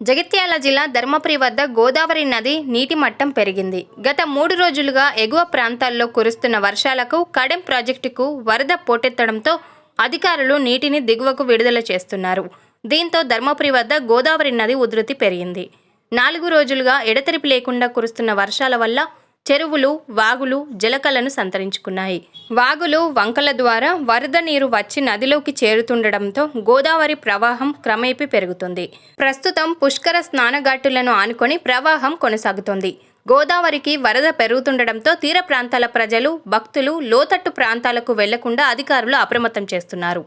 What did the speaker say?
జగిత్యాల జిల్లా ధర్మపురి వద్ద గోదావరి నది నీటి మట్టం పెరిగింది. గత మూడు రోజులుగా ఎగువ ప్రాంతాల్లో కురుస్తున్న వర్షాలకు కడెం ప్రాజెక్టుకు వరద పోటెత్తడంతో అధికారులు నీటిని దిగువకు విడుదల చేస్తున్నారు. దీంతో ధర్మపురి వద్ద గోదావరి నది ఉధృతి పెరిగింది. నాలుగు రోజులుగా ఎడతెరిపి లేకుండా కురుస్తున్న వర్షాల వల్ల చెరువులు వాగులు జలకలను సంతరించుకున్నాయి. వాగులు వంకల ద్వారా వరద నీరు వచ్చి నదిలోకి చేరుతుండడంతో గోదావరి ప్రవాహం క్రమేపీ పెరుగుతుంది. ప్రస్తుతం పుష్కర స్నానఘాటులను ఆనుకొని ప్రవాహం కొనసాగుతుంది. గోదావరికి వరద పెరుగుతుండడంతో తీర ప్రాంతాల ప్రజలు భక్తులు లోతట్టు ప్రాంతాలకు వెళ్ళకుండా అధికారులు అప్రమత్తం చేస్తున్నారు.